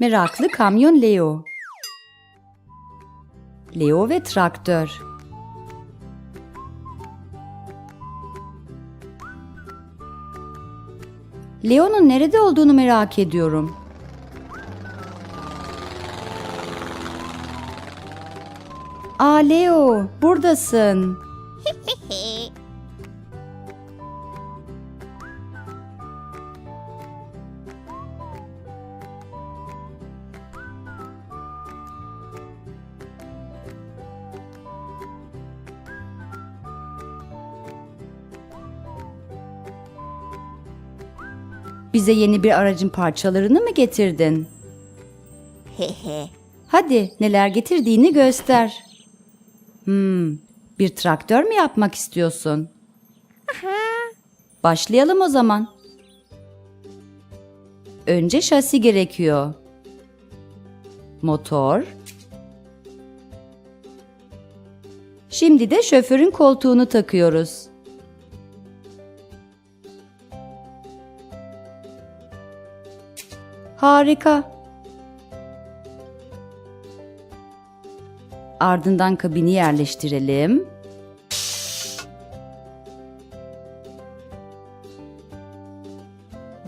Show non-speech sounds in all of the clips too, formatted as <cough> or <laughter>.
Meraklı kamyon Leo. Leo ve traktör. Leo'nun nerede olduğunu merak ediyorum. Aa Leo, buradasın. Bize yeni bir aracın parçalarını mı getirdin? Hadi neler getirdiğini göster. Hmm, bir traktör mü yapmak istiyorsun? Başlayalım o zaman. Önce şasi gerekiyor. Motor. Şimdi de şoförün koltuğunu takıyoruz. Harika. Ardından kabini yerleştirelim.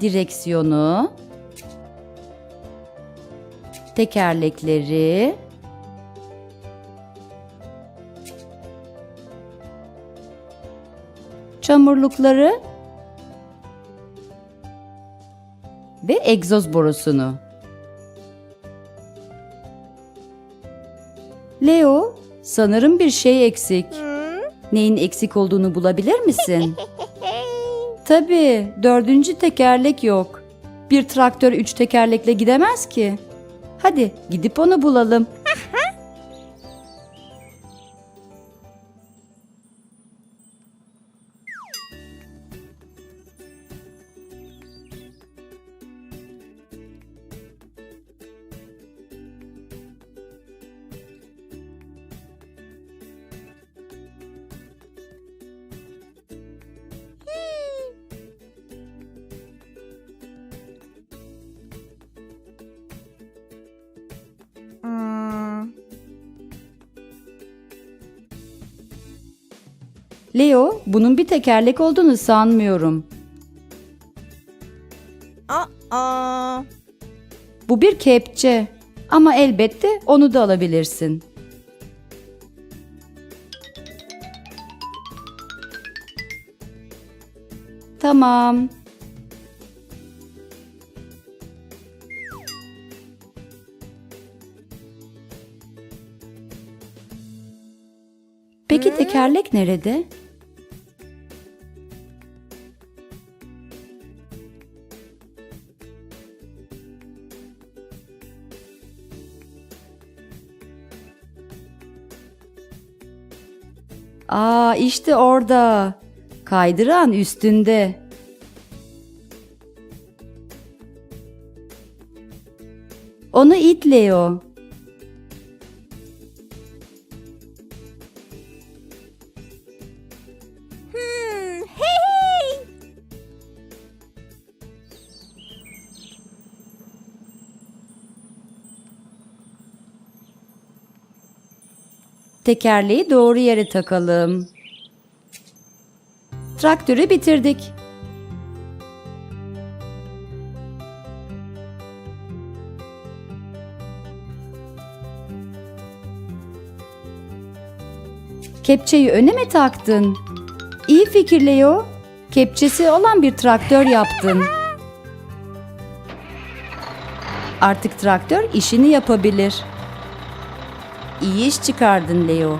Direksiyonu, tekerlekleri, çamurlukları ve egzoz borusunu. Leo, sanırım bir şey eksik. Neyin eksik olduğunu bulabilir misin? <laughs> Tabii, dördüncü tekerlek yok. Bir traktör üç tekerlekle gidemez ki. Hadi gidip onu bulalım. Leo, bunun bir tekerlek olduğunu sanmıyorum. Aa. Bu bir kepçe. Ama elbette onu da alabilirsin. Tamam. Peki tekerlek nerede? Aa işte orada. Kaydıran üstünde. Onu it Leo. Tekerleği doğru yere takalım. Traktörü bitirdik. Kepçeyi öne mi taktın? İyi fikir Leo. Kepçesi olan bir traktör yaptın. Artık traktör işini yapabilir. İyi iş çıkardın Leo.